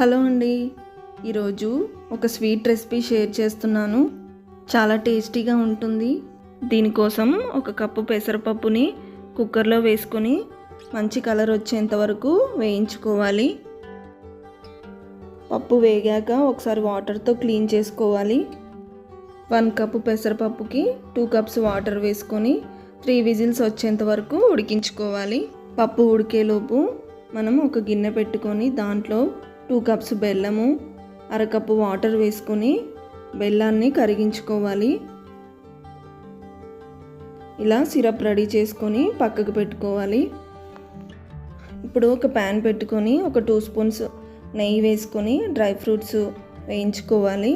Hello అండి. ఈరోజు ఒక స్వీట్ రెసిపీ షేర్ చేస్తున్నాను. చాలా టేస్టీగా ఉంటుంది. దీనికోసం ఒక కప్పు పెసరపప్పుని కుక్కర్లో వేసుకొని మంచి కలర్ వచ్చేంత వరకు వేయించుకోవాలి. పప్పు వేగాక ఒకసారి వాటర్తో క్లీన్ చేసుకోవాలి. వన్ కప్పు పెసరపప్పుకి టూ కప్స్ వాటర్ వేసుకొని త్రీ విజిల్స్ వచ్చేంత వరకు ఉడికించుకోవాలి. పప్పు ఉడికేలోపు మనం ఒక గిన్నె పెట్టుకొని దాంట్లో టూ కప్స్ బెల్లము అరకప్పు వాటర్ వేసుకొని బెల్లాన్ని కరిగించుకోవాలి. ఇలా సిరప్ రెడీ చేసుకొని పక్కకు పెట్టుకోవాలి. ఇప్పుడు ఒక ప్యాన్ పెట్టుకొని ఒక టూ స్పూన్స్ నెయ్యి వేసుకొని డ్రై ఫ్రూట్స్ వేయించుకోవాలి.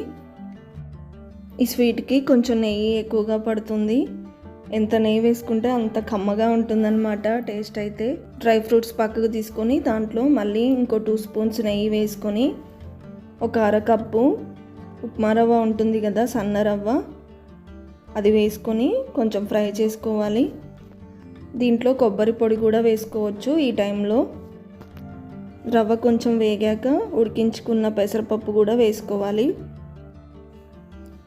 ఈ స్వీట్కి కొంచెం నెయ్యి ఎక్కువగా పడుతుంది. ఎంత నెయ్యి వేసుకుంటే అంత కమ్మగా ఉంటుందన్నమాట. టేస్ట్ అయితే డ్రై ఫ్రూట్స్ పక్కకు తీసుకొని దాంట్లో మళ్ళీ ఇంకో టూ స్పూన్స్ నెయ్యి వేసుకొని ఒక అరకప్పు ఉప్మా రవ్వ ఉంటుంది కదా సన్న రవ్వ. అది వేసుకొని కొంచెం ఫ్రై చేసుకోవాలి. దీంట్లో కొబ్బరి పొడి కూడా వేసుకోవచ్చు ఈ టైంలో. రవ్వ కొంచెం వేగాక ఉడికించుకున్న పెసరపప్పు కూడా వేసుకోవాలి.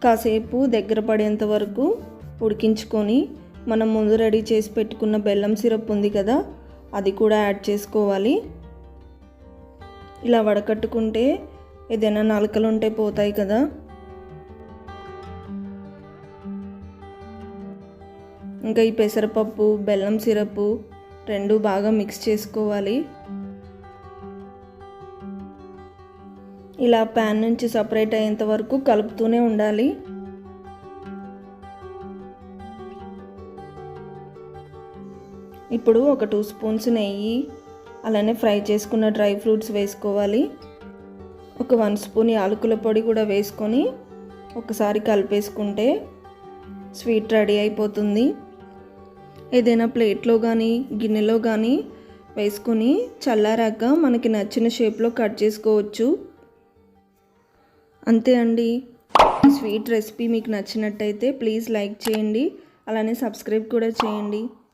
కాసేపు దగ్గర పడేంత వరకు ఉడికించుకొని మనం ముందు రెడీ చేసి పెట్టుకున్న బెల్లం సిరప్ ఉంది కదా అది కూడా యాడ్ చేసుకోవాలి. ఇలా వడకట్టుకుంటే ఏదైనా నలకలు ఉంటే పోతాయి కదా. ఇంకా ఈ పెసరపప్పు బెల్లం సిరప్ రెండు బాగా మిక్స్ చేసుకోవాలి. ఇలా ప్యాన్ నుంచి సపరేట్ అయ్యేంత వరకు కలుపుతూనే ఉండాలి. ఇప్పుడు ఒక టూ స్పూన్స్ నెయ్యి అలానే ఫ్రై చేసుకున్న డ్రై ఫ్రూట్స్ వేసుకోవాలి. ఒక వన్ స్పూన్ యాలకుల పొడి కూడా వేసుకొని ఒకసారి కలిపేసుకుంటే స్వీట్ రెడీ అయిపోతుంది. ఏదైనా ప్లేట్లో కానీ గిన్నెలో కానీ వేసుకొని చల్లారాక మనకి నచ్చిన షేప్లో కట్ చేసుకోవచ్చు. అంతే అండి. స్వీట్ రెసిపీ మీకు నచ్చినట్టయితే ప్లీజ్ లైక్ చేయండి. అలానే సబ్స్క్రైబ్ కూడా చేయండి.